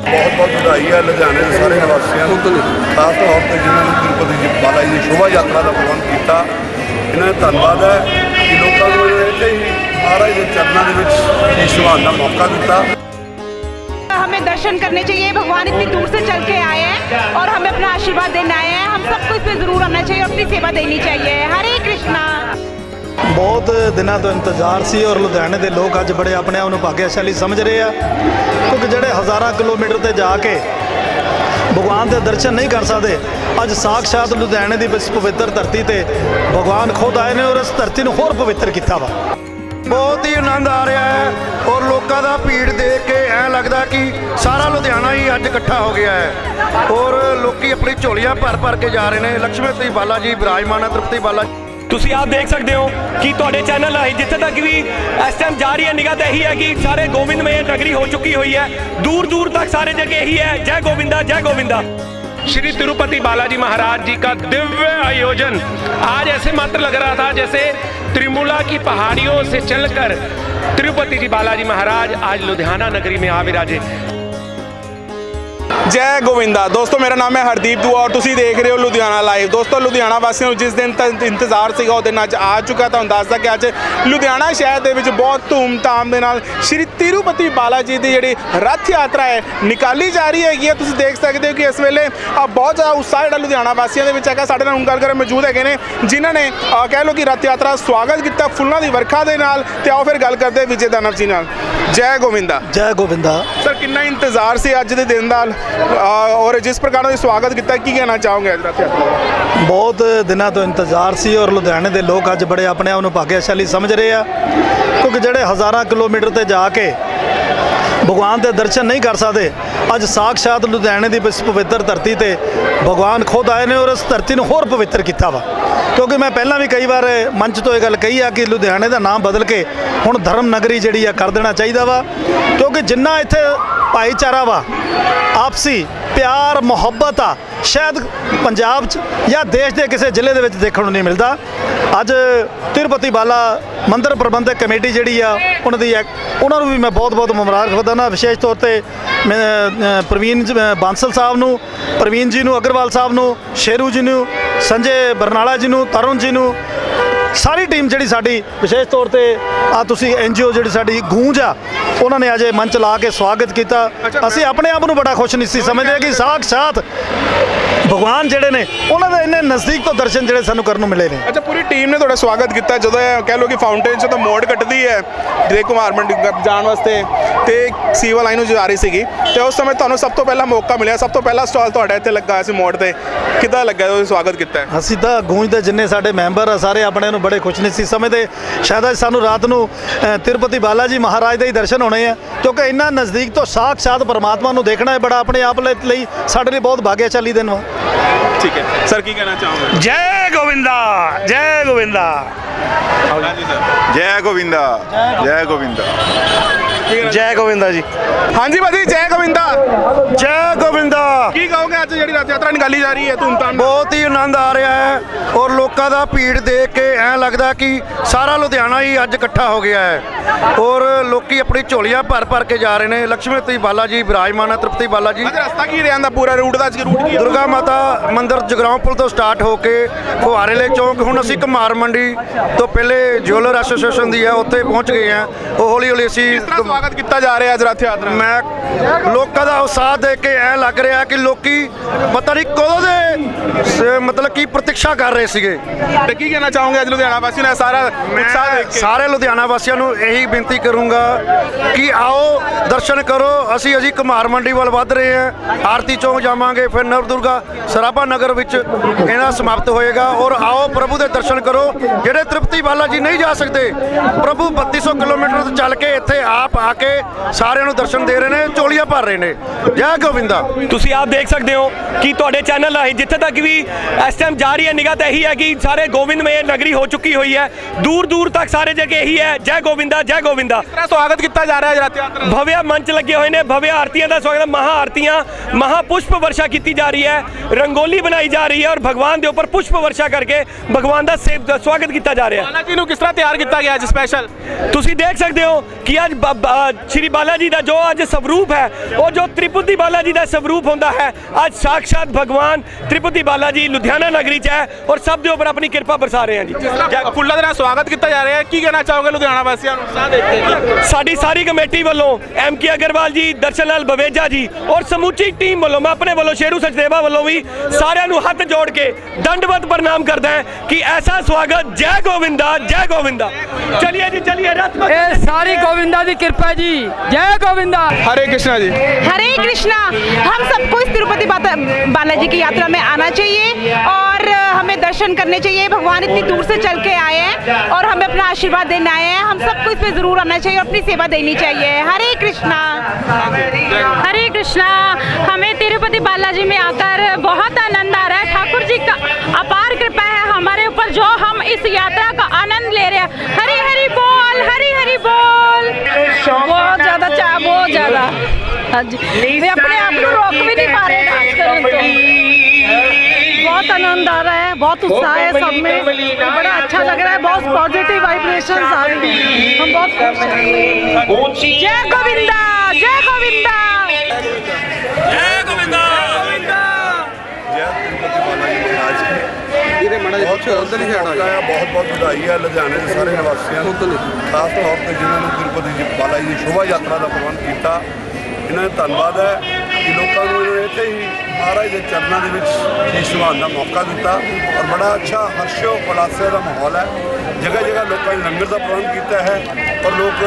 ਬਹੁਤ ਬਹੁਤ ਵਧਾਈ ਹੈ ਲੁਧਿਆਣੇ ਦੇ ਸਾਰੇ ਨਿਵਾਸੀਆਂ ਨੂੰ ਖਾਸ ਤੌਰ ਤੇ ਜਿਨ੍ਹਾਂ ਨੇ ਤਿਰੂਪਤੀ ਜੀ ਬਾਲਾ ਜੀ ਦੀ ਸ਼ੋਭਾ ਯਾਤਰਾ ਦਾ ਪ੍ਰਬੰਧ ਕੀਤਾ ਇਹਨਾਂ ਦਾ ਧੰਨਵਾਦ ਹੈ ਕਿ ਲੋਕਾਂ ਨੂੰ ਇੱਥੇ ਹੀ ਮਹਾਰਾਜ ਦੇ ਚਰਨਾਂ ਦੇ ਵਿੱਚ ਸ਼ੀਸ਼ ਨਿਵਾਉਣ ਦਾ ਮੌਕਾ ਦਿੱਤਾ हमें दर्शन करने चाहिए भगवान इतनी दूर से चल के आए हैं और हमें अपना आशीर्वाद देना आए हैं हम सबको इस पे जरूर आना चाहिए और अपनी सेवा देनी चाहिए हरे कृष्णा ਬਹੁਤ ਦਿਨਾਂ ਤੋਂ ਇੰਤਜ਼ਾਰ ਸੀ ਔਰ ਲੁਧਿਆਣੇ ਦੇ ਲੋਕ ਅੱਜ ਬੜੇ ਆਪਣੇ ਆਪ ਨੂੰ ਭਾਗਿਆਸ਼ਾਲੀ ਸਮਝ ਰਹੇ ਆ। ਕਿਉਂਕਿ ਜਿਹੜੇ ਹਜ਼ਾਰਾਂ ਕਿਲੋਮੀਟਰ ਤੇ ਜਾ ਕੇ ਭਗਵਾਨ ਦੇ ਦਰਸ਼ਨ ਨਹੀਂ ਕਰ ਸਕਦੇ, ਅੱਜ ਸਾਖਸ਼ਾਤ ਲੁਧਿਆਣੇ ਦੀ ਇਸ ਪਵਿੱਤਰ ਧਰਤੀ ਤੇ ਭਗਵਾਨ ਖੁਦ ਆਏ ਨੇ ਔਰ ਇਸ ਧਰਤੀ ਨੂੰ ਹੋਰ ਪਵਿੱਤਰ ਕੀਤਾ ਵਾ। ਬਹੁਤ ਹੀ ਆਨੰਦ ਆ ਰਿਹਾ ਹੈ ਔਰ ਲੋਕਾਂ ਦਾ ਭੀੜ ਦੇਖ ਕੇ ਐ ਲੱਗਦਾ ਕਿ ਸਾਰਾ ਲੁਧਿਆਣਾ ਹੀ ਅੱਜ ਇਕੱਠਾ ਹੋ ਗਿਆ ਹੈ। ਔਰ ਲੋਕੀ ਆਪਣੀ ਝੋਲੀਆਂ ਭਰ ਭਰ ਕੇ ਜਾ ਰਹੇ ਨੇ। ਲక్ష్ਮੀਪਤੀ ਬਾਲਾ ਜੀ ਵਿਰਾਜਮਾਨ ਹੈ ਤ੍ਰਿਪਤੀ ਬਾਲਾ ਜੀ। ਤੁਸੀਂ ਆਪ ਦੇਖ ਸਕਦੇ ਹੋ ਕਿ ਤੁਹਾਡੇ ਚੈਨਲ ਰਾਹੀਂ ਜਿੱਥੇ ਤੱਕ ਵੀ ਇਸ ਟਾਈਮ ਜਾ ਰਹੀ ਹੈ ਨਿਗਾਹ ਤਾਂ ਇਹੀ ਹੈ ਕਿ ਸਾਰੇ ਗੋਬਿੰਦ ਮੇਂ ਨਗਰੀ ਹੋ ਚੁੱਕੀ ਹੋਈ ਹੈ ਦੂਰ ਦੂਰ ਤੱਕ ਸਾਰੇ ਜਗ੍ਹਾ ਇਹੀ ਹੈ ਜੈ ਗੋਬਿंदा ਜੈ ਗੋਬਿंदा श्री तिरुपति बालाजी महाराज जी का दिव्य आयोजन। आज ऐसे मात्र लग रहा था जैसे त्रिमुला की पहाड़ियों से चलकर तिरुपति जी बालाजी महाराज आज लुधियाना नगरी में आ विराजे। ਜੈ ਗੋਵਿੰਦਾ। ਦੋਸਤੋ, ਮੇਰਾ ਨਾਮ ਹੈ ਹਰਦੀਪ ਦੂਆ ਔਰ ਤੁਸੀਂ ਦੇਖ ਰਹੇ ਹੋ ਲੁਧਿਆਣਾ ਲਾਈਵ। ਦੋਸਤੋ, ਲੁਧਿਆਣਾ ਵਾਸੀਆਂ ਨੂੰ ਜਿਸ ਦਿਨ ਤੱਕ ਇੰਤਜ਼ਾਰ ਸੀਗਾ, ਉਹ ਦਿਨ ਅੱਜ ਆ ਚੁੱਕਾ ਤੁਹਾਨੂੰ ਦੱਸਦਾ ਕਿ ਅੱਜ ਲੁਧਿਆਣਾ ਸ਼ਹਿਰ ਦੇ ਵਿੱਚ ਬਹੁਤ ਧੂਮ-ਧਾਮ ਦੇ ਨਾਲ ਸ਼੍ਰੀ ਤਿਰੂਪਤੀ ਬਾਲਾ ਜੀ ਦੀ ਜਿਹੜੀ ਰੱਥ ਯਾਤਰਾ ਹੈ, ਨਿਕਾਲੀ ਜਾ ਰਹੀ ਹੈਗੀ ਹੈ। ਤੁਸੀਂ ਦੇਖ ਸਕਦੇ ਹੋ ਕਿ ਇਸ ਵੇਲੇ ਆ ਬਹੁਤ ਜ਼ਿਆਦਾ ਉਤਸ਼ਾਹ ਜਿਹੜਾ ਲੁਧਿਆਣਾ ਵਾਸੀਆਂ ਦੇ ਵਿੱਚ ਹੈਗਾ। ਸਾਡੇ ਨਾਲ ਹੁਣ ਗੱਲ ਕਰਨ ਮੌਜੂਦ ਹੈਗੇ ਨੇ, ਜਿਨ੍ਹਾਂ ਨੇ ਕਹਿ ਲਓ ਕਿ ਰੱਥ ਯਾਤਰਾ ਸਵਾਗਤ ਕੀਤਾ ਫੁੱਲਾਂ ਦੀ ਵਰਖਾ ਦੇ ਨਾਲ। ਤੇ ਆਓ ਫਿਰ ਗੱਲ ਕਰਦੇ ਵਿਜੇ ਦਾਨਵ ਜੀ ਨਾਲ। ਜੈ ਗੋਵਿੰਦਾ। ਜੈ ਗੋਬਿੰਦਾ ਸਰ ਕਿੰਨਾ ਇੰਤਜ਼ਾਰ ਸੀ ਅੱਜ ਦੇ ਦਿਨ ਦਾ? ਅਹ ਔਰ ਜਿਸ ਪ੍ਰਕਾਰ ਨਾਲ ਸਵਾਗਤ ਕੀਤਾ ਕੀ ਕਹਿਣਾ ਚਾਹੋਗੇ ਅੱਜ ਰੱਥ ਯਾਤਰਾ ਦਾ? ਬਹੁਤ ਦਿਨਾਂ ਤੋਂ ਇੰਤਜ਼ਾਰ ਸੀ ਔਰ ਲੁਧਿਆਣੇ ਦੇ ਲੋਕ ਅੱਜ ਬੜੇ ਆਪਣੇ ਆਪ ਨੂੰ ਭਾਗਿਆਸ਼ਾਲੀ ਸਮਝ ਰਹੇ ਆ। ਕਿਉਂਕਿ ਜਿਹੜੇ ਹਜ਼ਾਰਾਂ ਕਿਲੋਮੀਟਰ ਤੇ ਜਾ ਕੇ ਭਗਵਾਨ ਦੇ ਦਰਸ਼ਨ ਨਹੀਂ ਕਰ ਸਕਦੇ ਅੱਜ ਸਾਖਸ਼ਾਤ ਲੁਧਿਆਣੇ ਦੀ ਇਸ ਪਵਿੱਤਰ ਧਰਤੀ ਤੇ ਭਗਵਾਨ ਖੁਦ ਆਏ ਨੇ ਔਰ ਇਸ ਧਰਤੀ ਨੂੰ ਹੋਰ ਪਵਿੱਤਰ ਕੀਤਾ ਵਾ। ਕਿਉਂਕਿ ਮੈਂ ਪਹਿਲਾਂ ਵੀ ਕਈ ਵਾਰ ਮੰਚ ਤੋਂ ਇਹ ਗੱਲ ਕਹੀ ਆ ਕਿ ਲੁਧਿਆਣੇ ਦਾ ਨਾਮ ਬਦਲ ਕੇ ਹੁਣ ਧਰਮ ਨਗਰੀ ਜਿਹੜੀ ਆ ਕਰ ਦੇਣਾ ਚਾਹੀਦਾ ਵਾ। ਕਿਉਂਕਿ ਜਿੰਨਾ ਇੱਥੇ ਭਾਈਚਾਰਾ ਵਾ, ਆਪਸੀ ਪਿਆਰ, ਮੁਹੱਬਤ ਆ, ਸ਼ਾਇਦ ਪੰਜਾਬ 'ਚ ਜਾਂ ਦੇਸ਼ ਦੇ ਕਿਸੇ ਜ਼ਿਲ੍ਹੇ ਦੇ ਵਿੱਚ ਦੇਖਣ ਨੂੰ ਨਹੀਂ ਮਿਲਦਾ। ਅੱਜ ਤਿਰੂਪਤੀ ਬਾਲਾ ਮੰਦਰ ਪ੍ਰਬੰਧਕ ਕਮੇਟੀ ਜਿਹੜੀ ਆ, ਉਹਨਾਂ ਦੀ ਇੱਕ- ਉਹਨਾਂ ਨੂੰ ਵੀ ਮੈਂ ਬਹੁਤ-ਬਹੁਤ ਮੁਬਾਰਕ ਖੁਦਾ ਨਾ ਵਿਸ਼ੇਸ਼ ਤੌਰ ਤੇ ਮੈਂ ਪ੍ਰਵੀਨ ਬਾਂਸਲ ਸਾਹਿਬ ਨੂੰ ਪ੍ਰਵੀਨ ਜੀ ਨੂੰ ਅਗਰਵਾਲ ਸਾਹਿਬ ਨੂੰ ਸ਼ੇਰੂ ਜੀ ਨੂੰ ਸੰਜੇ ਬਰਨਾਲਾ ਜੀ ਨੂੰ ਤਰੁਣ ਜੀ ਨੂੰ ਸਾਰੀ ਟੀਮ ਜਿਹੜੀ ਸਾਡੀ ਵਿਸ਼ੇਸ਼ ਤੌਰ ਤੇ ਆ ਤੁਸੀਂ ਐਨਜੀਓ ਜਿਹੜੀ ਸਾਡੀ ਗੂੰਜ ਆ ਉਹਨਾਂ ਨੇ ਅਜੇ ਮੰਚ ਲਾ ਕੇ ਸਵਾਗਤ ਕੀਤਾ। ਅਸੀਂ ਆਪਣੇ ਆਪ ਨੂੰ ਬੜਾ ਖੁਸ਼ ਨਿਸੀ ਸਮਝਦੇ ਹਾਂ ਕਿ ਸਾਖਸ਼ਾਤ ਭਗਵਾਨ ਜਿਹੜੇ ਨੇ ਉਹਨਾਂ ਦੇ ਇੰਨੇ ਨਜ਼ਦੀਕ ਤੋਂ ਦਰਸ਼ਨ ਜਿਹੜੇ ਸਾਨੂੰ ਕਰਨ ਨੂੰ ਮਿਲੇ ਨੇ। ਅੱਛਾ ਪੂਰੀ ਟੀਮ ਨੇ ਤੁਹਾਡਾ ਸਵਾਗਤ ਕੀਤਾ ਜਦੋਂ ਇਹ ਕਹਿ ਲਓ ਕਿ ਫਾਊਂਟੇਨ ਚੋਂ ਤਾਂ ਮੋੜ ਕੱਟਦੀ ਹੈ ਜਿਹੜੇ ਕੁਮਾਰ ਮੰਡੀ ਜਾਣ ਵਾਸਤੇ ਤੇ ਸੀਵਾ ਲਾਈਨ ਨੂੰ ਜਾ ਰਹੀ ਸੀਗੀ। ਤੇ ਉਸ ਸਮੇਂ ਤੁਹਾਨੂੰ ਸਭ ਤੋਂ ਪਹਿਲਾ ਮੌਕਾ ਮਿਲਿਆ ਸਭ ਤੋਂ ਪਹਿਲਾ ਸਟਾਲ ਤੁਹਾਡਾ ਇੱਥੇ ਲੱਗਾ ਸੀ ਮੋੜ ਤੇ। ਕਿੱਦਾਂ ਲੱਗਾ ਜਦੋਂ ਸਵਾਗਤ ਕੀਤਾ? ਅਸੀਂ ਤਾਂ ਗੂੰਜ ਦੇ ਜਿੰਨੇ ਸਾਡੇ ਮੈਂਬਰ ਆ ਸਾਰੇ ਆਪਣੇ ਨੂੰ ਬੜੇ ਖੁਸ਼ ਨਿਸੀ ਸਮਝਦੇ। ਸ਼ਾਇਦ ਅੱਜ ਸਾਨੂੰ ਰਾਤ ਨੂੰ ਤਿਰੂਪਤੀ ਬਾਲਾ ਜੀ ਮਹਾਰਾਜ ਦੇ ਹੀ ਦਰਸ਼ਨ ਹੋਣੇ ਆ ਕਿਉਂਕਿ ਇੰਨਾ ਨਜ਼ਦੀਕ ਤੋਂ ਸਾਖਸ਼ਾਤ ਪਰਮਾਤਮਾ ਨੂੰ ਦੇਖਣਾ ਹੈ ਬੜਾ ਆਪਣੇ ਆਪ ਲਈ- ਲਈ ਸਾਡੇ ਲਈ ਬਹੁਤ ਭਾਗਿਆਸ਼ਾਲੀ ਦਿਨ ਵਾ। ਠੀਕ ਹੈ ਸਰ ਕੀ ਕਹਿਣਾ ਚਾਹੋਗੇ ਜੈ ਗੋਵਿੰਦਾ ਜੈ ਗੋਵਿੰਦਾ ਹਾਂਜੀ ਸਰ ਜੈ ਗੋਵਿੰਦਾ ਜੈ ਗੋਵਿੰਦਾ ਜੈ ਗੋਵਿੰਦਾ ਜੀ ਹਾਂਜੀ ਭਾਜੀ ਜੈ ਗੋਵਿੰਦਾ ਜੈ ਗੋਬਿੰਦਾ ਕੀ ਕਹੋਗੇ ਜਿਹੜੀ ਰੱਥ ਯਾਤਰਾ ਨਿਕਾਲੀ ਜਾ ਰਹੀ ਹੈ ਧੂਮਧਾਮ ਨਾਲ? ਬਹੁਤ ਹੀ ਆਨੰਦ ਆ ਰਿਹਾ ਹੈ ਔਰ ਲੋਕਾਂ ਦਾ ਭੀੜ ਦੇਖ ਕੇ ਐ ਲੱਗਦਾ ਕਿ ਸਾਰਾ ਲੁਧਿਆਣਾ ਹੀ ਅੱਜ ਇਕੱਠਾ ਹੋ ਗਿਆ ਹੈ। ਔਰ ਲੋਕੀ ਆਪਣੀ ਝੋਲੀਆਂ ਭਰ ਭਰ ਕੇ ਜਾ ਰਹੇ ਨੇ। ਲక్ష్ਮੀਪਤੀ ਬਾਲਾ ਜੀ ਵਿਰਾਜਮਾਨ ਹੈ ਤ੍ਰਿਪਤੀ ਬਾਲਾ ਜੀ। ਅੱਜ ਰਸਤਾ ਕੀ ਰਿਹਾ? ਦਾ ਪੂਰਾ ਰੂਟ ਦਾ ਰੂਟ ਕੀ? ਦੁਰਗਾ ਮਾਤਾ ਮੰਦਿਰ ਜਗਰਾਉਂ ਪੁਲ ਤੋਂ ਸਟਾਰਟ ਹੋ ਕੇ ਫੁਹਾਰੇਲੇ ਚੌਂਕ ਹੁਣ ਅਸੀਂ ਕੁਮਾਰ ਮੰਡੀ ਤੋਂ ਪਹਿਲੇ ਜਿਊਲਰ ਐਸੋਸੀਏਸ਼ਨ ਦੀ ਹੈ ਉੱਥੇ ਪਹੁੰਚ ਗਏ ਆ ਉਹ ਹੌਲੀ ਹੌਲੀ ਅਸੀਂ ਸਵਾਗਤ ਕੀਤਾ ਜਾ ਰਿਹਾ ਅੱਜ ਰੱਥ ਯਾਤਰਾ? ਮੈਂ ਲੋਕਾਂ ਦਾ ਉਤਸ਼ਾਹ ਦੇਖ ਕੇ ਐ ਲੱਗ ਰਿਹਾ ਕਿ ਲੋਕੀ ਪਤਾ ਨਹੀਂ ਕਦੋਂ ਦੇ ਸ- ਮਤਲਬ ਕੀ ਪ੍ਰਤੀક્ષਾ ਕਰ ਰਹੇ ਸੀਗੇ। ਤੇ ਕੀ ਕਹਿਣਾ ਚਾਹੋਗੇ ਅੱਜ ਲੁਧਿਆਣਾ ਵਾਸੀ ਨੇ ਸਾਰਾ ਉਤਸ਼ਾਹ ਦੇਖ ਕੇ? ਸਾਰੇ ਲੁਧਿਆਣਾ ਵਾਸੀਆਂ ਨੂੰ ਇਹੀ ਬੇਨਤੀ ਕਰੂੰਗਾ ਕਿ ਆਓ ਦਰਸ਼ਨ ਕਰੋ। ਅਸੀਂ ਅਜੀ ਕੁਮਾਰ ਮੰਡੀ ਵੱਲ ਵੱਧ ਰਹੇ ਹਾਂ। ਆਰਤੀ ਚੌਂਕ ਜਾਵਾਂਗੇ ਫਿਰ ਨਵ ਦੁਰਗਾ ਸਰਾਭਾ ਨਗਰ ਵਿੱਚ ਇਹਦਾ ਸਮਾਪਤ ਹੋਏਗਾ। ਔਰ ਆਓ ਪ੍ਰਭੂ ਦੇ ਦਰਸ਼ਨ ਕਰੋ। ਜਿਹੜੇ ਤ੍ਰਿਪਤੀ ਬਾਲਾ ਜੀ ਨਹੀਂ ਜਾ ਸਕਦੇ ਪ੍ਰਭੂ 3200 ਕਿਲੋਮੀਟਰ ਤੋਂ ਚੱਲ ਕੇ ਇੱਥੇ ਆਪ ਆ ਕੇ ਸਾਰਿਆਂ ਨੂੰ ਦਰਸ਼ਨ ਦੇ ਰਹੇ ਨੇ। ਟੋਲੀਆਂ ਭਰ ਰਹੇ ਨੇ। ਜੈ ਗੋਵਿੰਦਾ। ਤੁਸੀਂ ਆਪ ਦੇਖ ਸਕਦੇ ਹੋ ਕਿ ਤੁਹਾਡੇ ਚੈਨਲ ਰਾਹੀਂ ਜਿੱਥੇ ਤੱਕ ਵੀ ਇਸ ਟਾਈਮ ਜਾ ਰਹੀ ਹੈ ਨਿਗਾਹ ਤਾਂ ਇਹੀ ਹੈ ਕਿ ਸਾਰੇ ਗੋਵਿੰਦਮਈ ਨਗਰੀ ਹੋ ਚੁੱਕੀ ਹੋਈ ਹੈ। ਦੂਰ ਦੂਰ ਤੱਕ ਸਾਰੇ ਜਗ੍ਹਾ ਇਹੀ ਹੈ। ਜੈ ਗੋਵਿੰਦਾ ਜੈ ਗੋਵਿੰਦਾ। ਸਵਾਗਤ ਕੀਤਾ ਜਾ ਰਿਹਾ ਹੈ ਰਥ ਯਾਤਰਾ ਭਵਿਆ ਮੰਚ ਲੱਗੇ ਹੋਏ ਨੇ। ਭਵਿਆ ਆਰਤੀਆਂ ਦਾ ਸਵਾਗਤ ਮਹਾ ਆਰਤੀਆਂ ਮਹਾ ਪੁਸ਼ਪ ਵਰਸ਼ਾ ਕੀਤੀ ਜਾ ਰਹੀ ਹੈ। ਰੰਗੋਲੀ ਬਣਾਈ ਜਾ ਰਹੀ ਹੈ ਔਰ ਭਗਵਾਨ ਦੇ ਉੱਪਰ ਪੁਸ਼ਪ ਵਰਸ਼ਾ ਕਰਕੇ ਭਗਵਾਨ ਦਾ ਸਵਾਗਤ ਕੀਤਾ ਜਾ ਰਿਹਾ ਹੈ। ਕਿਸ ਤਰ੍ਹਾਂ ਤਿਆਰ ਕੀਤਾ ਗਿਆ ਅੱਜ ਸਪੈਸ਼ਲ ਤੁਸੀਂ ਦੇਖ ਸਕਦੇ ਹੋ ਕਿ ਅੱਜ ਸ਼੍ਰੀ ਬਾਲਾ ਜੀ ਦਾ ਜੋ ਅੱਜ ਸਵਰੂਪ ਸਵਰੂਪ ਹੈ ਉਹ ਜੋ ਤ੍ਰਿਪੁਤੀ ਬਾਲਾ ਜੀ ਦਾ ਸਵਰੂਪ ਹੁੰਦਾ ਹੈ ਅੱਜ ਸਾਖਸ਼ਾਤ ਭਗਵਾਨ ਤ੍ਰਿਪੁਤੀ ਬਾਲਾ ਜੀ ਲੁਧਿਆਣਾ ਨਗਰੀ 'ਚ ਹੈ ਔਰ ਸਭ ਦੇ ਉੱਪਰ ਆਪਣੀ ਕਿਰਪਾ ਬਰਸਾ ਰਹੇ ਹਨ ਜੀ ਜੈ- ਫੁੱਲਾਂ ਦੇ ਨਾਲ ਸਵਾਗਤ ਕੀਤਾ ਜਾ ਰਿਹਾ ਹੈ ਕੀ ਕਹਿਣਾ ਚਾਹੋਗੇ ਲੁਧਿਆਣਾ ਵਾਸੀਆਂ ਨੂੰ ਉਤਸ਼ਾਹ ਦੇਖ ਕੇ ਜੀ ਸਾਡੀ ਸਾਰੀ ਕਮੇਟੀ ਵੱਲੋਂ ਐਮ ਕੇ ਅਗਰਵਾਲ ਜੀ ਦਰਸ਼ਨ ਲਾਲ ਬਵੇਜਾ ਜੀ ਔਰ ਸਮੁੱਚੀ ਟੀਮ ਵੱਲੋਂ ਮੈਂ ਆਪਣੇ ਵੱਲੋਂ ਸ਼ੇਰੂ ਸਚਦੇਵਾ ਵੱਲੋਂ ਵੀ ਸਾਰਿਆਂ ਨੂੰ ਹੱਥ ਜੋੜ ਕੇ ਦੰਡਵਤ ਪ੍ਰਣਾਮ ਕਰਦਾ ਹਾਂ ਕਿ ਐਸਾ ਸਵਾਗਤ ਜੈ ਗੋਵਿੰਦਾ ਜੈ ਗੋਵਿੰਦਾ ਚਲਿਏ ਜੀ ਚਲਿਏ ਰਥ कृष्णा जी। हरे कृष्णा हम सबको इस तिरुपति बालाजी की यात्रा में आना चाहिए और हमें दर्शन करने चाहिए। भगवान इतनी दूर से चल के आए हैं और हमें अपना आशीर्वाद देने आए हैं। हम सबको इस पे ज़रूर आना चाहिए और अपनी सेवा देनी चाहिए। हरे कृष्णा। हरे कृष्णा हमें तिरुपति बालाजी में आकर बहुत आनंद आ रहा है। ठाकुर जी का हाँ जी वे अपने आप को रोक भी नहीं पा रहे डांस करने तो बहुत आनंद आ रहा है बहुत उत्साह है सब में बड़ा अच्छा लग रहा है बहुत पॉजिटिव वाइब्रेशन आ रही है हम बहुत खुश हैं जय गोविंदा जय गोविंदा ਜੈ ਤਿਰੂਪਤੀ ਬਾਲਾ ਜੀ ਮਹਾਰਾਜ ਕੀ ਇਹਦੇ ਮੜਾ ਜਿਹਾ ਉਧਰ ਨਹੀਂ ਜਾਣਾ ਬਹੁਤ ਬਹੁਤ ਵਧਾਈ ਹੈ ਲੁਧਿਆਣੇ ਦੇ ਸਾਰੇ ਨਿਵਾਸੀਆਂ ਨੂੰ ਖਾਸ ਤੌਰ ਤੇ ਜਿਨ੍ਹਾਂ ਨੇ ਤਿਰੂਪਤੀ ਜੀ ਬਾਲਾ ਜੀ ਦੀ ਸ਼ੋਭਾ ਯਾਤਰਾ ਦਾ ਪ੍ਰਬੰਧ ਕੀਤਾ ਇਹਨਾਂ ਦਾ ਧੰਨਵਾਦ ਹੈ ਕਿ ਲੋਕਾਂ ਨੂੰ ਇਹਨਾਂ ਨੇ ਇੱਥੇ ਹੀ ਮਹਾਰਾਜ ਦੇ ਚਰਨਾਂ ਦੇ ਵਿੱਚ ਸ਼ੀਸ਼ ਦਾ ਮੌਕਾ ਦਿੱਤਾ ਔਰ ਬੜਾ ਅੱਛਾ ਹਰਸ਼ੋ ਖੁਲਾਸੇ ਦਾ ਮਾਹੌਲ ਹੈ। ਜਗ੍ਹਾ ਜਗ੍ਹਾ ਲੋਕਾਂ ਨੇ ਲੰਗਰ ਦਾ ਪ੍ਰਬੰਧ ਕੀਤਾ ਹੈ ਔਰ ਲੋਕ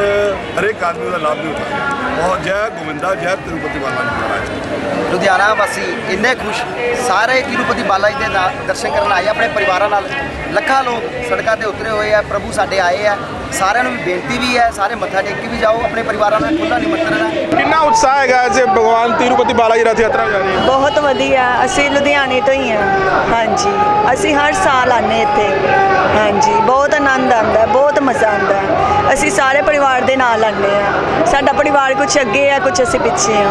ਹਰੇਕ ਆਦਮੀ ਦਾ ਲਾਭ ਵੀ ਉਠਾ ਰਹੇ ਹਨ। ਬਹੁਤ ਜੈ ਗੋਵਿੰਦਾ, ਜੈ ਤਿਰੂਪਤੀ ਬਾਲਾ ਜੀ ਮਹਾਰਾਜ। ਲੁਧਿਆਣਾ ਵਾਸੀ ਇੰਨੇ ਖੁਸ਼, ਸਾਰੇ ਤਿਰੂਪਤੀ ਬਾਲਾ ਜੀ ਦੇ ਨਾ- ਦਰਸ਼ਨ ਕਰਨ ਆਏ ਆਪਣੇ ਪਰਿਵਾਰਾਂ ਨਾਲ। ਲੱਖਾਂ ਲੋਕ ਸੜਕਾਂ ਤੇ ਉਤਰੇ ਹੋਏ ਆ, ਪ੍ਰਭੂ ਸਾਡੇ ਆਏ ਆ। ਸਾਰਿਆਂ ਨੂੰ ਵੀ ਬੇਨਤੀ ਵੀ ਹੈ ਸਾਰੇ ਮੱਥਾ ਟੇਕ ਕੇ ਵੀ ਜਾਓ ਆਪਣੇ ਪਰਿਵਾਰਾਂ ਨਾਲ ਖੁੱਲਾ ਨਿਮੰਤਰਣ ਹੈ। ਕਿੰਨਾ ਉਤਸ਼ਾਹ ਹੈਗਾ ਅੱਜ ਭਗਵਾਨ ਤਿਰੂਪਤੀ ਬਾਲਾ ਜੀ ਰਥ ਯਾਤਰਾ ਜਾ ਰਹੀ ਹੈ ਬਹੁਤ ਵਧੀਆ ਅਸੀਂ ਲੁਧਿਆਣੇ ਤੋਂ ਹੀ ਹਾਂ। ਹਾਂਜੀ। ਅਸੀਂ ਹਰ ਸਾਲ ਆਨੇ ਇੱਥੇ। ਹਾਂਜੀ ਬਹੁਤ ਆਨੰਦ ਆਉਂਦਾ ਹੈ, ਬਹੁਤ ਮਜ਼ਾ ਆਉਂਦਾ ਹੈ। ਅਸੀਂ ਸਾਰੇ ਪਰਿਵਾਰ ਦੇ ਨਾਲ ਆਨੇ ਆ ਸਾਡਾ ਪਰਿਵਾਰ ਕੁਝ ਅੱਗੇ ਆ ਕੁਝ ਅਸੀਂ ਪਿੱਛੇ ਆ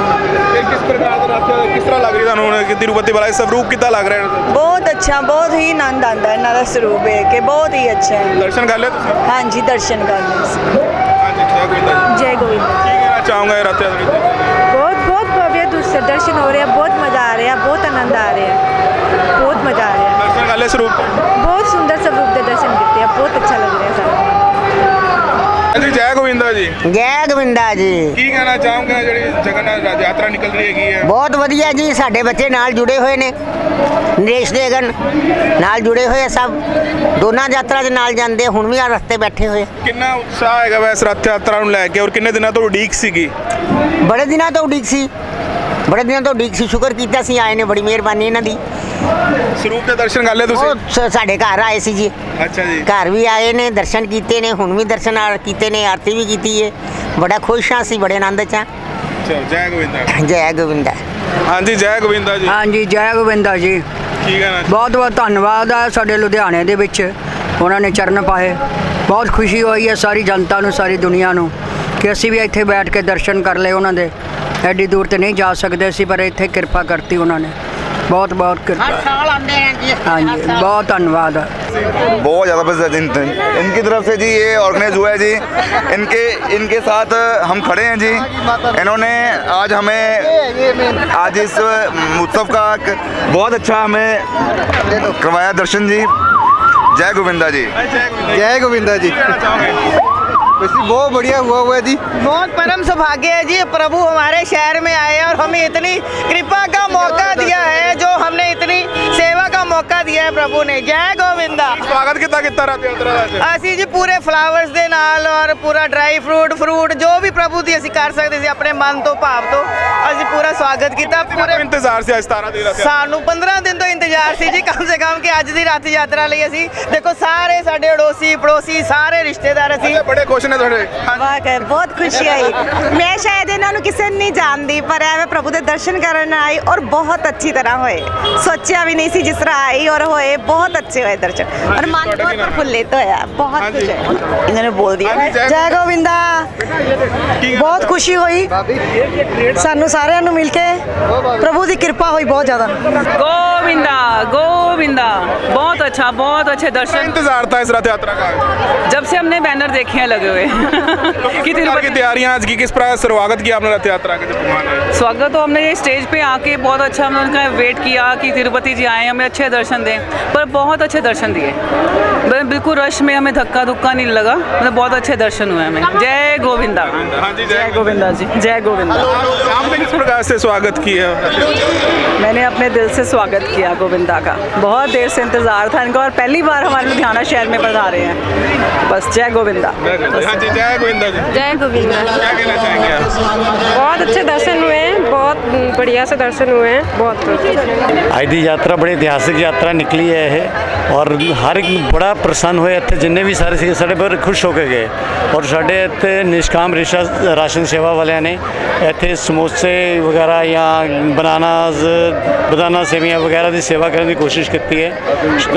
ਕਿਸ ਪ੍ਰਕਾਰ ਦਾ ਰਥ ਕਿਸ ਤਰ੍ਹਾਂ ਲੱਗ ਰਹੀ ਤੁਹਾਨੂੰ? ਹੁਣ ਕਿ ਤਿਰੂਪਤੀ ਬਾਲਾ ਜੀ ਸਵਰੂਪ ਕਿੱਦਾਂ ਲੱਗ ਰਿਹਾ ਬਹੁਤ ਅੱਛਾ ਬਹੁਤ ਹੀ ਆਨੰਦ ਆਉਂਦਾ ਹੈ ਇਹਨਾਂ ਦਾ ਸਰੂਪ ਵੇਖ ਕੇ। ਬਹੁਤ ਹੀ ਅੱਛਾ ਹੈ। ਦਰਸ਼ਨ ਕਰ ਲਿਆ ਤੁਸੀਂ? ਹਾਂਜੀ ਦਰਸ਼ਨ ਕਰ ਲਏ ਸੀ ਹਾਂਜੀ ਜੈ ਗੋਬਿੰਦ ਜੀ। ਜੈ ਗੋਬਿੰਦ। ਕੀ ਕਹਿਣਾ ਚਾਹੂੰਗਾ ਇਹ ਰਥ ਯਾਤਰਾ ਵਿੱਚ? ਬਹੁਤ ਬਹੁਤ ਭव्य ਦਰਸ਼ਨ ਹੋ ਰਿਹਾ ਬਹੁਤ ਮਜ਼ਾ ਆ ਰਿਹਾ ਬਹੁਤ ਆਨੰਦ ਆ ਰਿਹਾ। ਬਹੁਤ ਮਜ਼ਾ ਆ ਰਿਹਾ। ਦਰਸ਼ਨ ਲਿਆ ਸਰੂਪ। ਬਹੁਤ ਸੁੰਦਰ ਸਰੂਪ ਦੇ ਦਰਸ਼ਨ ਕੀਤੇ ਆ ਬਹੁਤ ਅੱਛਾ ਲੱਗ ਰਿਹਾ ਸਾਨੂੰ। ਹਾਂਜੀ ਜੈ ਗੋਬਿੰਦਾ ਜੀ। ਜੈ ਗੋਵਿੰਦਾ ਜੀ। ਕੀ ਕਹਿਣਾ ਚਾਹੂੰਗਾ ਜਿਹੜੀ ਜਗਨਨਾਥ ਯਾਤਰਾ ਨਿਕਲ ਰਹੀ ਹੈਗੀ ਹੈ? ਬਹੁਤ ਵਧੀਆ ਜੀ ਸਾਡੇ ਬੱਚੇ ਨਾਲ ਜੁੜੇ ਹੋਏ ਨੇ ਨਰੇਸ਼ ਦੇਗਨ ਨਾਲ ਜੁੜੇ ਹੋਏ ਆ ਸਭ। ਦੋਨਾਂ ਯਾਤਰਾ ਦੇ ਨਾਲ ਜਾਂਦੇ ਹੁਣ ਵੀ ਆ ਰਸਤੇ ਬੈਠੇ ਹੋਏ ਕਿੰਨਾ ਉਤਸ਼ਾਹ ਹੈਗਾ ਵੈ ਇਸ ਰਥ ਯਾਤਰਾ ਨੂੰ ਲੈ ਕੇ ਔਰ ਕਿੰਨੇ ਦਿਨਾਂ ਤੋਂ ਉਡੀਕ ਸੀਗੀ? ਬੜੇ ਦਿਨਾਂ ਤੋਂ ਉਡੀਕ ਸੀ। ਬੜੇ ਦਿਨਾਂ ਤੋਂ ਉਡੀਕ ਸੀ ਸ਼ੁਕਰ ਕੀਤਾ ਸੀ ਆਏ ਨੇ ਬੜੀ ਮਿਹਰਬਾਨੀ ਇਹਨਾਂ ਦੀ। ਸਰੂਪ ਦੇ ਦਰਸ਼ਨ ਕਰ ਲਏ ਤੁਸੀਂ? ਸ- ਸਾਡੇ ਘਰ ਆਏ ਸੀ ਜੀ। ਅੱਛਾ ਜੀ। ਘਰ ਵੀ ਆਏ ਨੇ ਦਰਸ਼ਨ ਕੀਤੇ ਨੇ ਹੁਣ ਵੀ ਦਰਸ਼ਨ ਆ- ਕੀਤੇ ਨੇ ਆਰਤੀ ਵੀ ਕੀਤੀ ਹੈ ਬੜਾ ਖੁਸ਼ ਹਾਂ ਅਸੀਂ ਬੜੇ ਆਨੰਦ ਚ ਹਾਂ। ਚਲੋ ਜੈ ਗੋਬਿੰਦਾ ਜੈ ਗੋਵਿੰਦਾ। ਹਾਂਜੀ ਜੈ ਗੋਬਿੰਦਾ ਜੀ। ਹਾਂਜੀ ਜੈ ਗੋविंदा ਜੀ। ਕੀ ਕਹਿਣਾ ਬਹੁਤ ਬਹੁਤ ਧੰਨਵਾਦ ਹੈ ਸਾਡੇ ਲੁਧਿਆਣੇ ਦੇ ਵਿੱਚ। ਉਹਨਾਂ ਨੇ ਚਰਨ ਪਾਏ। ਬਹੁਤ ਖੁਸ਼ੀ ਹੋਈ ਹੈ ਸਾਰੀ ਜਨਤਾ ਨੂੰ ਸਾਰੀ ਦੁਨੀਆ ਨੂੰ ਕਿ ਅਸੀਂ ਵੀ ਇੱਥੇ ਬੈਠ ਕੇ ਦਰਸ਼ਨ ਕਰ ਲਏ ਉਹਨਾਂ ਦੇ। ਐਡੀ ਦੂਰ ਤੇ ਨਹੀਂ ਜਾ ਸਕਦੇ ਸੀ ਪਰ ਇੱਥੇ ਕਿਰਪਾ ਕਰਤੀ ਉਹਨਾਂ ਨੇ। ਬਹੁਤ ਬਹੁਤ ਕਿਰਪਾ ਸਾਲ ਆਉਂਦੇ ਆ ਜੀ ਹਾਂਜੀ ਬਹੁਤ ਧੰਨਵਾਦ ਹੈ बहुत ज़्यादा बस इन, इनकी तरफ से जी ये ऑर्गेनाइज हुआ है जी इनके इनके साथ हम खड़े हैं जी इन्होंने आज हमें आज इस उत्सव का एक बहुत अच्छा हमें करवाया दर्शन जी जय गोविंदा जी जय गोविंदा जी बहुत बढ़िया हुआ हुआ है जी बहुत परम सौभाग्य है जी प्रभु हमारे शहर में आए और हमें इतनी कृपा का मौका दिया है जो हमने इतनी सेवा का मौका दिया है प्रभु ने जय गोविंदा ਸਵਾਗਤ ਕਿੱਦਾਂ ਕੀਤਾ ਰਥ ਯਾਤਰਾ ਦਾ ਅੱਜ ਅਸੀਂ ਜੀ ਪੂਰੇ ਫਲਾਵਰਸ ਦੇ ਨਾਲ ਔਰ ਪੂਰਾ ਡਰਾਈ ਫਰੂਟ ਫਰੂਟ ਜੋ ਵੀ ਪ੍ਰਭੂ ਦੀ ਅਸੀਂ ਕਰ ਸਕਦੇ ਸੀ ਆਪਣੇ ਮਨ ਤੋਂ ਭਾਵ ਤੋਂ ਅਸੀਂ ਪੂਰਾ ਸਵਾਗਤ ਕੀਤਾ ਪੂਰੇ ਇੰਤਜ਼ਾਰ ਸੀ ਅੱਜ 17 ਦੀ? ਰਥ ਯਾਤਰਾ ਸਾਨੂੰ 15 ਦਿਨ ਤੋਂ ਇੰਤਜ਼ਾਰ ਸੀ ਜੀ ਕਮ ਸੇ ਕਮ ਕਿ ਅੱਜ ਦੀ ਰੱਥ ਯਾਤਰਾ ਲਈ ਅਸੀਂ ਦੇਖੋ ਸਾਰੇ ਸਾਡੇ ਅੜੋਸੀ ਪੜੋਸੀ ਸਾਰੇ ਰਿਸ਼ਤੇਦਾਰ ਅਸੀਂ ਬੜੇ ਖੁਸ਼ ਨੇ ਤੁਹਾਡੇ। ਵਾਹ ਕਰ ਬਹੁਤ ਖੁਸ਼ੀ ਆਈ। ਮੈਂ ਸ਼ਾਇਦ ਇਹਨਾਂ ਨੂੰ ਕਿਸੇ ਨੂੰ ਨਹੀਂ ਜਾਣਦੀ ਪਰ ਐਵੇਂ ਪ੍ਰਭੂ ਦੇ ਦਰਸ਼ਨ ਕਰਨ ਆਈ ਔਰ ਬਹੁਤ ਅੱਛੀ ਤਰ੍ਹਾਂ ਹੋਏ। ਸੋਚਿਆ ਵੀ ਨਹੀਂ ਸੀ ਜਿਸ ਤਰ੍ਹਾਂ ਆਈ ਔਰ ਹੋਏ ਬਹੁਤ ਅੱਛੇ ਹੋਏ ਦਰਸ਼ਨ। ਔਰ ਮਨ ਬਹੁਤ? ਪ੍ਰਫੁੱਲਿਤ ਹੋਇਆ ਬਹੁਤ। ਕੁਝ ਹੋਇਆ। ਇਹਨਾਂ ਨੇ ਬੋਲ ਦਿਆ ਜੈ- ਜੈ ਗੋਵਿੰਦਾ ਕੀ ਬਹੁਤ ਖੁਸ਼ੀ ਹੋਈ ਸਾਨੂੰ ਸਾਰਿਆਂ ਨੂੰ ਮਿਲ ਕੇ ਪ੍ਰਭੂ ਦੀ ਕਿਰਪਾ ਹੋਈ ਬਹੁਤ ਜ਼ਿਆਦਾ गोविंदा गोविंदा बहुत अच्छा बहुत अच्छे क्या दर्शन इंतजार था इस रथ यात्रा का जब से हमने बैनर देखे हैं लगे हुए किस प्रकार की तैयारियां आज की किस प्रकार स्वागत किया आपने रथ यात्रा के जब भगवान आए? स्वागत तो हमने ये स्टेज पे आके बहुत अच्छा हमने उनका वेट किया कि तिरुपति जी आए हमें अच्छे दर्शन दें पर बहुत अच्छे दर्शन दिए ब- बिल्कुल रश में हमें धक्का धुक्का नहीं लगा मतलब बहुत अच्छे दर्शन हुए हमें। जय गोविंदा। हाँ जय गोविंदा। जी। जय गोविंदा। आपने किस प्रकार से स्वागत किया? मैंने अपने दिल से स्वागत किया गोविंदा का। बहुत देर से इंतज़ार था इनका और पहली बार हमारे लुधियाना शहर में पधारे हैं। बस जय गोविंदा। हाँ जय गोविंदा जय गोविंदा। क्या कहना चाहेंगे बहुत अच्छे दर्शन हुए। हैं बहुत बढ़िया से दर्शन हुए हैं बहुत ਅੱਜ ਦੀ ਯਾਤਰਾ ਬੜੀ ਇਤਿਹਾਸਿਕ ਯਾਤਰਾ ਨਿਕਲੀ ਹੈ ਇਹ ਔਰ ਹਰ ਇੱਕ ਬੜਾ ਪ੍ਰਸੰਨ ਹੋਇਆ ਇੱਥੇ ਜਿੰਨੇ ਵੀ ਸਾਰੇ ਸੀ ਸਾਡੇ ਬਹੁਤ ਖੁਸ਼ ਹੋ ਕੇ ਗਏ ਔਰ ਸਾਡੇ ਇੱਥੇ ਨਿਸ਼ਕਾਮ ਰਿਸ਼ਾ ਰਾਸ਼ਨ ਸੇਵਾ ਵਾਲਿਆਂ ਨੇ ਇੱਥੇ ਸਮੋਸੇ ਵਗੈਰਾ ਜਾਂ ਬਨਾਨਾਸ ਬਦਾਨਾ ਸੇਵੀਆਂ ਵਗੈਰਾ ਦੀ ਸੇਵਾ ਕਰਨ ਦੀ ਕੋਸ਼ਿਸ਼ ਕੀਤੀ ਹੈ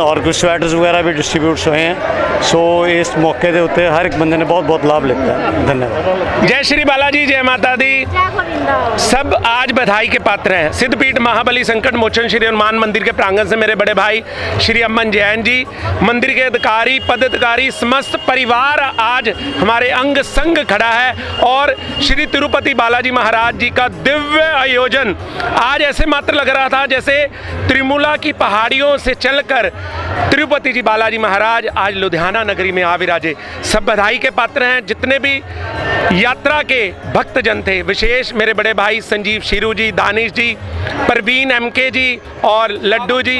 ਔਰ ਕੁਝ ਸਵੈਟਰਸ ਵਗੈਰਾ ਵੀ ਡਿਸਟ੍ਰੀਬਿਊਟਸ ਹੋਏ ਹਨ ਸੋ ਇਸ ਮੌਕੇ ਦੇ ਉੱਤੇ ਹਰ ਇੱਕ ਬੰਦੇ ਨੇ ਬਹੁਤ ਬਹੁਤ ਲਾਭ ਲਿੱਤਾ ਹੈ। ਧੰਨਵਾਦ जय श्री बालाजी जय माता दी सब आज बधाई के पात्र हैं। सिद्धपीठ महाबली संकट मोचन श्री हनुमान मंदिर के प्रांगण से मेरे बड़े भाई श्री अम्मन जैन जी, मंदिर के अधिकारी, पदाधिकारी, समस्त परिवार आज हमारे अंग संग खड़ा है और श्री तिरुपति बालाजी महाराज जी का दिव्य आयोजन आज ऐसे मात्र लग रहा था जैसे त्रिमुला की पहाड़ियों से चलकर तिरुपति जी बालाजी महाराज आज लुधियाना नगरी में आ विराजे सब बधाई के पात्र हैं। जितने भी यात्रा के भक्तजन थे, विशेष मेरे बड़े भाई संजीव शीरू जी दानिश जी परवीन एमके जी और लड्डू जी।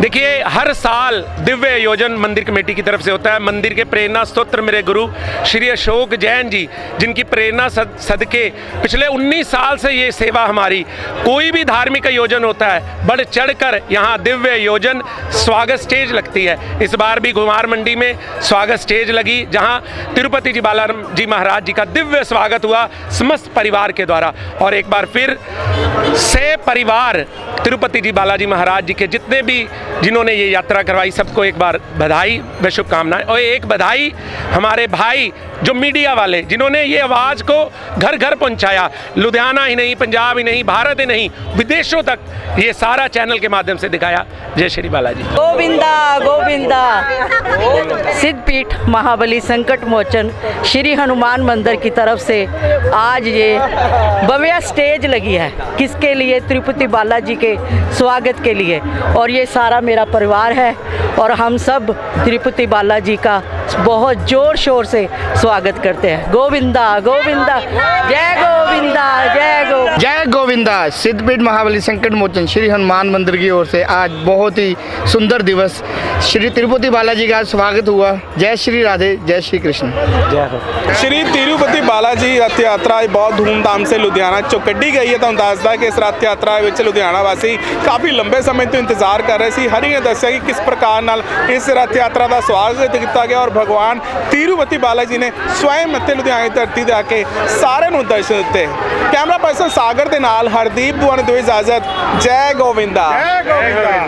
देखिए हर साल दिव्य आयोजन मंदिर कमेटी की तरफ़ से होता है। मंदिर के प्रेरणा स्त्रोत्र मेरे गुरु श्री अशोक जैन जी जिनकी प्रेरणा सद, सदके पिछले 19 साल से ये सेवा हमारी। कोई भी धार्मिक आयोजन होता है बढ़ चढ़ कर यहाँ दिव्य आयोजन स्वागत स्टेज लगती है। इस बार भी कुमार मंडी में स्वागत स्टेज लगी जहाँ तिरुपति जी बाला जी महाराज जी का दिव्य स्वागत हुआ समस्त परिवार के द्वारा। और एक बार फिर से परिवार तिरुपति जी बालाजी महाराज जी के जितने भी जिन्होंने ये यात्रा करवाई, सबको एक बार बधाई व शुभकामनाएँ। और एक बधाई हमारे भाई, जो मीडिया वाले, जिन्होंने ये आवाज़ को घर घर पहुँचाया। लुधियाना ही नहीं, पंजाब ही नहीं, भारत ही नहीं, विदेशों तक ये सारा चैनल के माध्यम से दिखाया। जय श्री बालाजी। गोविंदा गोविंदा। सिद्धपीठ महाबली संकट मोचन, श्री हनुमान मंदिर की तरफ़ से आज ये भव्य स्टेज लगी है किसके लिए तिरुपति बालाजी के स्वागत के लिए और ये सारा मेरा परिवार है और हम सब तिरुपति बालाजी का बहुत जोर शोर से स्वागत करते हैं गोविंदा गोविंदा जय गोविंदा जय गो जय गोविंदा सिद्धपीठ महाबली संकट मोचन श्री हनुमान मंदिर की ओर से आज बहुत ही सुंदर दिवस श्री तिरुपति बालाजी का स्वागत हुआ जय श्री राधे जय श्री कृष्ण ਸ਼੍ਰੀ ਤਿਰੂਪਤੀ ਬਾਲਾ ਜੀ ਰਥ ਯਾਤਰਾ ਅੱਜ ਬਹੁਤ ਧੂਮਧਾਮ ਸੇ ਲੁਧਿਆਣਾ ਚੋਂ ਕੱਢੀ ਗਈ ਹੈ ਤੁਹਾਨੂੰ ਦੱਸਦਾ ਕਿ ਇਸ ਰਥ ਯਾਤਰਾ ਵਿੱਚ ਲੁਧਿਆਣਾ ਵਾਸੀ ਕਾਫੀ ਲੰਬੇ ਸਮੇਂ ਤੋਂ ਇੰਤਜ਼ਾਰ ਕਰ ਰਹੇ ਸੀ ਹਰੀ ਨੇ ਦੱਸਿਆ ਕਿ ਕਿਸ ਪ੍ਰਕਾਰ ਨਾਲ ਇਸ ਰਥ ਯਾਤਰਾ ਦਾ ਸਵਾਗਤ ਕੀਤਾ ਗਿਆ ਔਰ ਭਗਵਾਨ ਤਿਰੂਪਤੀ ਬਾਲਾ ਜੀ ਨੇ ਸਵੈਮ ਇੱਥੇ ਲੁਧਿਆਣੇ ਧਰਤੀ ਤੇ ਆ ਕੇ ਸਾਰਿਆਂ ਨੂੰ ਦਰਸ਼ਨ ਦਿੱਤੇ। ਕੈਮਰਾ ਪਰਸਨ ਸਾਗਰ ਦੇ ਨਾਲ ਹਰਦੀਪ ਦੁਆਨ ਦਿਓ ਇਜਾਜ਼ਤ ਜੈ ਗੋਵਿੰਦਾ। ਜੈ ਗੋਵਿੰਦਾ।